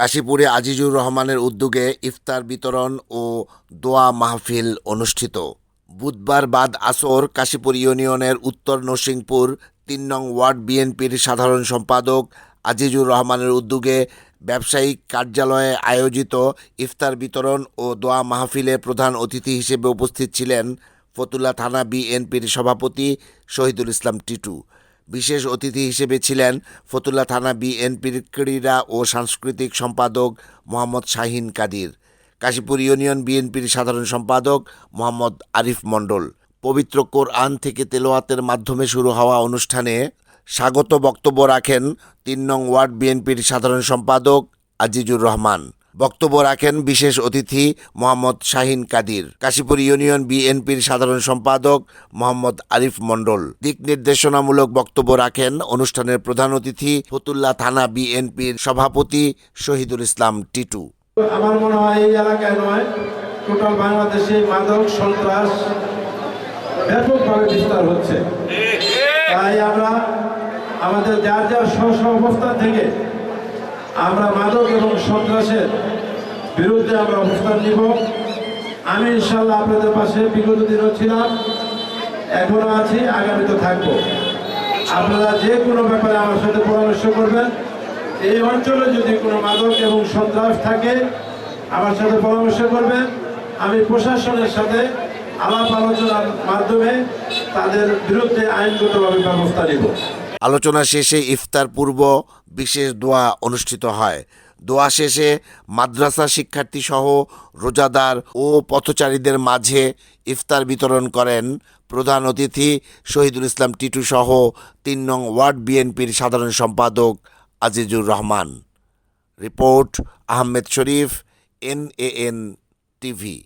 কাশীপুরে আজিজুর রহমানের উদ্যোগে ইফতার বিতরণ ও দোয়া মাহফিল অনুষ্ঠিত। বুধবার বাদ আসর কাশীপুর ইউনিয়নের উত্তর নরসিংপুর তিন নং ওয়ার্ড বিএনপির সাধারণ সম্পাদক আজিজুর রহমানের উদ্যোগে ব্যবসায়িক কার্যালয়ে আয়োজিত ইফতার বিতরণ ও দোয়া মাহফিলে প্রধান অতিথি হিসেবে উপস্থিত ছিলেন ফতুল্লা থানা বিএনপির সভাপতি শহীদুল ইসলাম টিটু। বিশেষ অতিথি হিসেবে ছিলেন ফতুল্লা থানা বিএনপির ক্রীড়া ও সাংস্কৃতিক সম্পাদক মোহাম্মদ শাহিন কাদির, কাশীপুর ইউনিয়ন বিএনপির সাধারণ সম্পাদক মোহাম্মদ আরিফ মণ্ডল। পবিত্র কোরআন থেকে তেলোয়াতের মাধ্যমে শুরু হওয়া অনুষ্ঠানে স্বাগত বক্তব্য রাখেন তিন নং ওয়ার্ড বিএনপির সাধারণ সম্পাদক আজিজুর রহমান। বক্তব্য রাখেন বিশেষ অতিথি মোহাম্মদ শাহিন কাদির। কাশীপুর ইউনিয়ন বিএনপির সাধারণ সম্পাদক মোহাম্মদ আরিফ মণ্ডল। দিক নির্দেশনামূলক বক্তব্য রাখেন অনুষ্ঠানের প্রধান অতিথি ফতুল্লা থানা বিএনপির সভাপতি শহীদুল ইসলাম টিটু। আমার মনে হয় এই এলাকায় নয়, টোটাল বাংলাদেশে মাদক সন্ত্রাস ব্যাপকভাবে বিস্তার হচ্ছে। তাই আমরা আমাদের যার যার স্ব অবস্থান থেকে আমরা মাদক এবং সন্ত্রাসের বিরুদ্ধে আমরা অবস্থান নিব। আমি ইনশাল্লাহ আপনাদের পাশে বিগত দিনও ছিলাম, এখনও আছি, আগামীতে থাকব। আপনারা যে কোনো ব্যাপারে আমার সাথে পরামর্শ করবেন। এই অঞ্চলে যদি কোনো মাদক এবং সন্ত্রাস থাকে, আমার সাথে পরামর্শ করবেন। আমি প্রশাসনের সাথে আলাপ আলোচনার মাধ্যমে তাদের বিরুদ্ধে আইনগতভাবে ব্যবস্থা নিব। আলোচনা শেষে ইফতার পূর্ব বিশেষ দোয়া অনুষ্ঠিত হয়। দোয়া শেষে মাদ্রাসা শিক্ষার্থী সহ রোজাদার ও পথচারীদের মাঝে ইফতার বিতরণ করেন প্রধান অতিথি শহীদুল ইসলাম টিটু সহ তিন নং ওয়ার্ড বিএনপির সাধারণ সম্পাদক Azizur Rahman. Report Ahmed Sharif N A N TV.